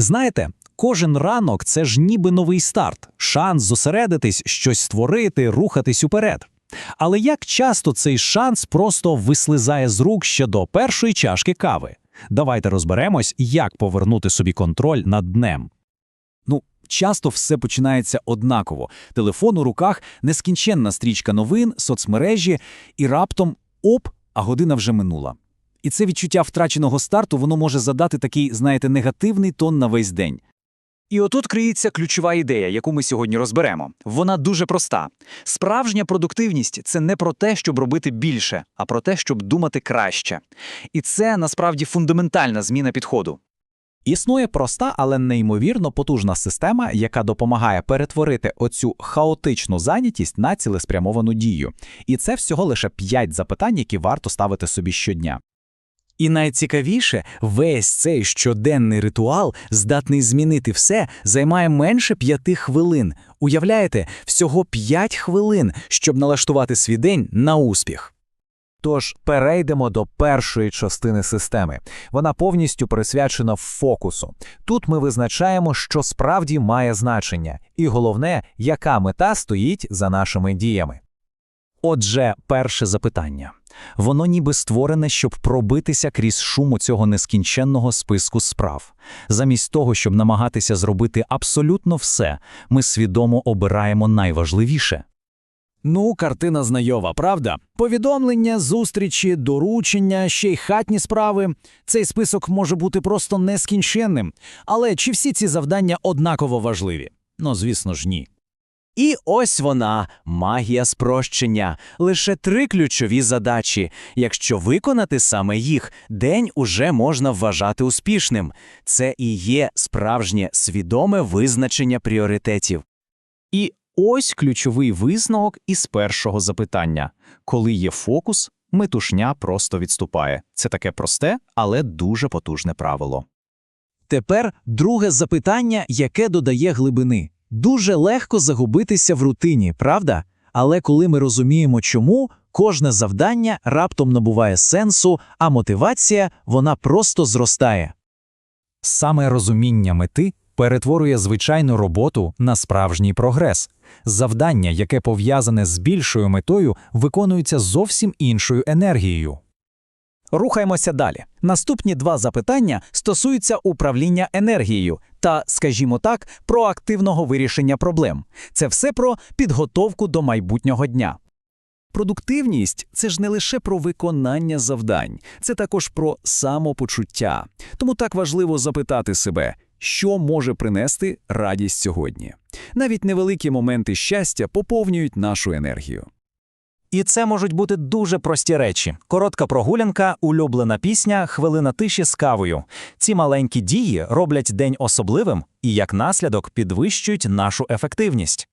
Знаєте, кожен ранок це ж ніби новий старт, шанс зосередитись, щось створити, рухатись уперед. Але як часто цей шанс просто вислизає з рук ще до першої чашки кави? Давайте розберемось, як повернути собі контроль над днем. Ну, часто все починається однаково. Телефон у руках, нескінченна стрічка новин, соцмережі, і раптом оп, а година вже минула. І це відчуття втраченого старту воно може задати такий, знаєте, негативний тон на весь день. І отут криється ключова ідея, яку ми сьогодні розберемо. Вона дуже проста. Справжня продуктивність це не про те, щоб робити більше, а про те, щоб думати краще. І це насправді фундаментальна зміна підходу. Існує проста, але неймовірно потужна система, яка допомагає перетворити оцю хаотичну зайнятість на цілеспрямовану дію. І це всього лише 5 запитань, які варто ставити собі щодня. І найцікавіше, весь цей щоденний ритуал, здатний змінити все, займає менше п'яти хвилин. Уявляєте, всього п'ять хвилин, щоб налаштувати свій день на успіх. Тож перейдемо до першої частини системи. Вона повністю присвячена фокусу. Тут ми визначаємо, що справді має значення, і головне, яка мета стоїть за нашими діями. Отже, перше запитання. Воно ніби створене, щоб пробитися крізь шуму цього нескінченного списку справ. Замість того, щоб намагатися зробити абсолютно все, ми свідомо обираємо найважливіше. Ну, картина знайова, правда? Повідомлення, зустрічі, доручення, ще й хатні справи. Цей список може бути просто нескінченним. Але чи всі ці завдання однаково важливі? Ну, звісно ж, ні. І ось вона, магія спрощення. Лише три ключові задачі. Якщо виконати саме їх, день уже можна вважати успішним. Це і є справжнє свідоме визначення пріоритетів. І ось ключовий висновок із першого запитання. Коли є фокус, метушня просто відступає. Це таке просте, але дуже потужне правило. Тепер друге запитання, яке додає глибини. Дуже легко загубитися в рутині, правда? Але коли ми розуміємо, чому, кожне завдання раптом набуває сенсу, а мотивація вона просто зростає. Саме розуміння мети перетворює звичайну роботу на справжній прогрес. Завдання, яке пов'язане з більшою метою, виконується зовсім іншою енергією. Рухаємося далі. Наступні два запитання стосуються управління енергією та, скажімо так, проактивного вирішення проблем. Це все про підготовку до майбутнього дня. Продуктивність це ж не лише про виконання завдань, це також про самопочуття. Тому так важливо запитати себе, що може принести радість сьогодні. Навіть невеликі моменти щастя поповнюють нашу енергію. І це можуть бути дуже прості речі: коротка прогулянка, улюблена пісня, хвилина тиші з кавою. Ці маленькі дії роблять день особливим і, як наслідок, підвищують нашу ефективність.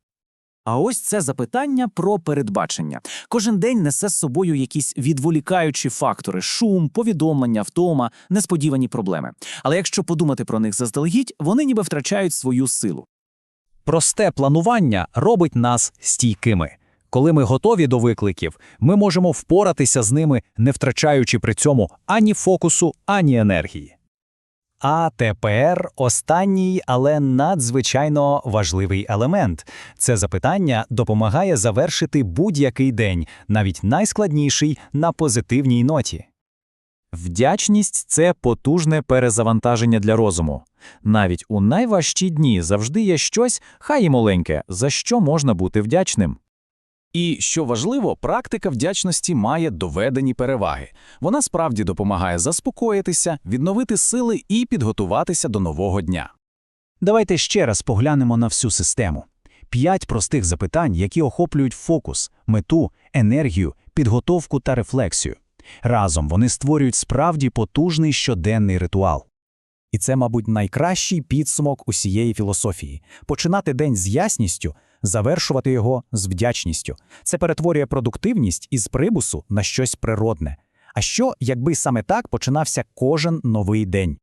А ось це запитання про передбачення. Кожен день несе з собою якісь відволікаючі фактори: шум, повідомлення, втома, несподівані проблеми. Але якщо подумати про них заздалегідь, вони ніби втрачають свою силу. Просте планування робить нас стійкими. Коли ми готові до викликів, ми можемо впоратися з ними, не втрачаючи при цьому ані фокусу, ані енергії. А тепер останній, але надзвичайно важливий елемент. Це запитання допомагає завершити будь-який день, навіть найскладніший, на позитивній ноті. Вдячність це потужне перезавантаження для розуму. Навіть у найважчі дні завжди є щось, хай і маленьке, за що можна бути вдячним. І що важливо, практика вдячності має доведені переваги. Вона справді допомагає заспокоїтися, відновити сили і підготуватися до нового дня. Давайте ще раз поглянемо на всю систему. П'ять простих запитань, які охоплюють фокус, мету, енергію, підготовку та рефлексію. Разом вони створюють справді потужний щоденний ритуал. І це, мабуть, найкращий підсумок усієї філософії починати день з ясністю, завершувати його з вдячністю. Це перетворює продуктивність із прибусу на щось природне. А що, якби саме так починався кожен новий день?